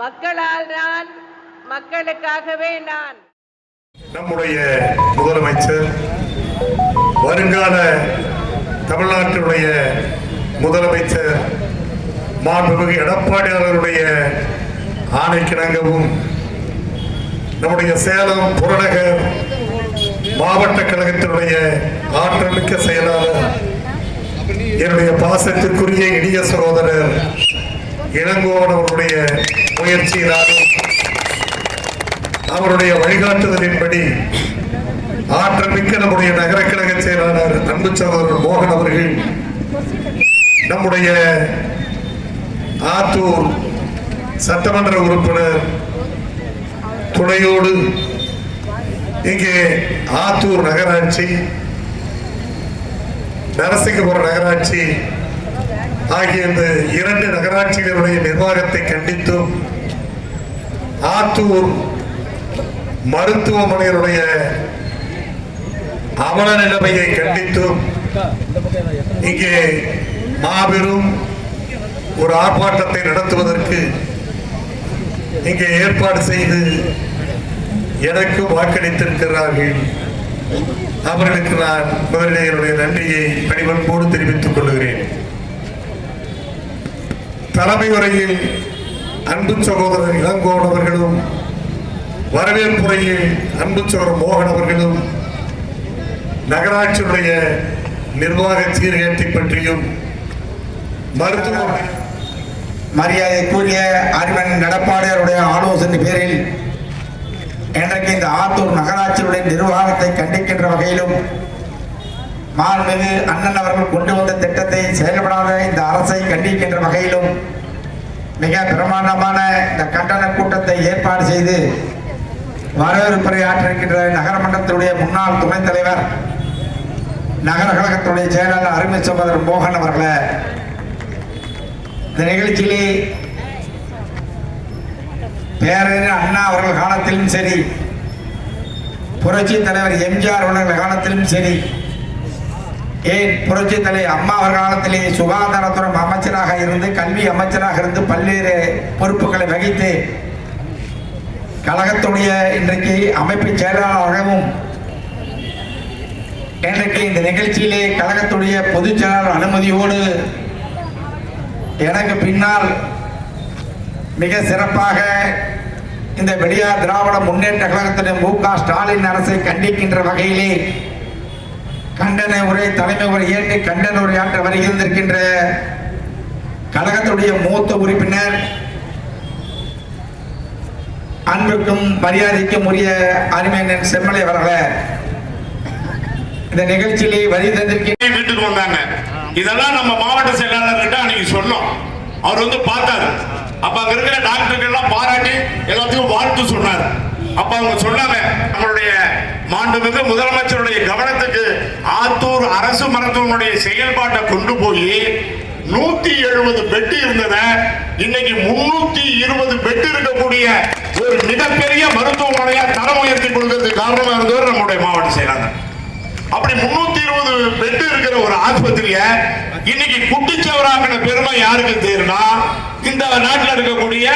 மக்களால் நான் மக்களுக்காகவே நான். நம்முடைய முதலமைச்சர் வருங்கால தமிழ்நாட்டினுடைய முதலமைச்சர் மாண்புமிகு எடப்பாடியாளருடைய ஆணைக்கிணங்கவும் நம்முடைய சேலம் புறநகர் மாவட்ட கழகத்தினுடைய ஆற்றமிக்க செயலாளர் என்னுடைய பாசத்திற்குரிய இனிய சகோதரர் இளங்கோவன் அவருடைய முயற்சியினாலும் அவருடைய வழிகாட்டுதலின்படி ஆற்றமிக்க நம்முடைய நகர கழக செயலாளர் அன்பு சகோதரர் மோகன் அவர்கள் நம்முடைய ஆத்தூர் சட்டமன்ற உறுப்பினர் துணையோடு இங்கே ஆத்தூர் நகராட்சி நரசிங்கபுரம் நகராட்சி ஆகிய இந்த இரண்டு நகராட்சிகளுடைய நிர்வாகத்தை கண்டித்தும் ஆத்தூர் மருத்துவமனையினுடைய அவல நிலைமையை கண்டித்தும் இங்கே மாபெரும் ஒரு ஆர்ப்பாட்டத்தை நடத்துவதற்கு இங்கே ஏற்பாடு செய்து எனக்கு வாக்களித்திருக்கிறார்கள். அவர்களுக்கு நான் முதலில் நன்றியை பணிவன்போடு தெரிவித்துக் கொள்கிறேன். தலைமை உரையில் அன்பு சகோதரர் இளங்கோவன் அவர்களும் வரவேற்புரையில் அன்பு சகோதரர் மோகன் அவர்களும் நகராட்சியுடைய நிர்வாக சீர்கேட்டை பற்றியும் மருத்துவமனை மரியாதைக்குரிய அறிவன் நடப்பாளையருடைய ஆலோசனை பேரில் இன்றைக்கு இந்த ஆத்தூர் நகராட்சியுடைய நிர்வாகத்தை கண்டிக்கின்ற வகையிலும் மாண்புமிகு அண்ணன் அவர்கள் கொண்டு வந்த திட்டத்தை செயல்படாத இந்த அரசை கண்டிக்கின்ற வகையிலும் மிக பிரமாண்டமான இந்த கண்டன கூட்டத்தை ஏற்பாடு செய்து வரவேற்புரை ஆற்றிருக்கின்ற நகரமன்றத்தினுடைய முன்னாள் துணைத் தலைவர் நகர கழகத்துடைய செயலாளர் அருமை சகோதரர் மோகன் அவர்களை இந்த நிகழ்ச்சியிலே பேரறிஞர் அண்ணா அவர்கள் காலத்திலும் சரி புரட்சி தலைவர் எம்ஜிஆர் அவர்கள் காலத்திலும் சரி ஏன் புரட்சி தலை அம்மா அவர் காலத்திலே சுகாதாரத்துறை அமைச்சராக இருந்து கல்வி அமைச்சராக இருந்து பல்வேறு பொறுப்புகளை வகித்து கழகத்துடைய இன்றைக்கு அமைப்பு செயலாளராகவும் இன்றைக்கு இந்த நிகழ்ச்சியிலே கழகத்துடைய பொதுச் செயலாளர் அனுமதியோடு எனக்கு பின்னால் மிக சிறப்பாக இந்த வெளியா திராவிட முன்னேற்ற கழகத்தின் மு க ஸ்டாலின் அரசை கண்டிக்கின்ற வகையிலே கண்டன உரை தலைமை உரை ஏற்று கண்டன உரையாற்ற வருகின்றிருக்கின்ற கழகத்துடைய மூத்த உறுப்பினர் அன்புக்கும் மரியாதைக்கும் உரிய அருமையன் செம்மலை அவர்களே இந்த நிகழ்ச்சியிலே வரி தந்திருக்கின்ற வீட்டுக்கு வந்தாங்க. இதெல்லாம் நம்ம மாவட்ட செயலாளர்கிட்ட அன்னைக்கு சொன்னோம். அவர் வந்து பார்த்தாரு. அப்ப அங்க இருக்கிற டாக்டர்கள் எல்லாம் பாராட்டி எல்லாத்துக்கும் வாழ்த்து சொன்னார். அப்ப அவங்க சொன்னாங்க நம்மளுடைய மாண்புமிகு முதலமைச்சருடைய கவனத்துக்கு ஆத்தூர் அரசு மருத்துவமனைய செயல்பாட்டை கொண்டு போய் நூத்தி எழுபது பெட் இருந்தத இன்னைக்கு முன்னூத்தி இருபது பெட் இருக்கக்கூடிய ஒரு மிகப்பெரிய மருத்துவமனையா தரம் உயர்த்தி கொடுக்கறதுக்கு காரணமா இருந்தவர் நம்மளுடைய மாவட்ட செயலாளர். அப்படி முன்னூத்தி இருபது பெட் இருக்கிற ஒரு ஆஸ்பத்திரிய இன்னைக்கு குட்டிச்சவராக்கின பெருமை யாருக்கு தெரியும்னா இந்த நாட்டில் இருக்கக்கூடிய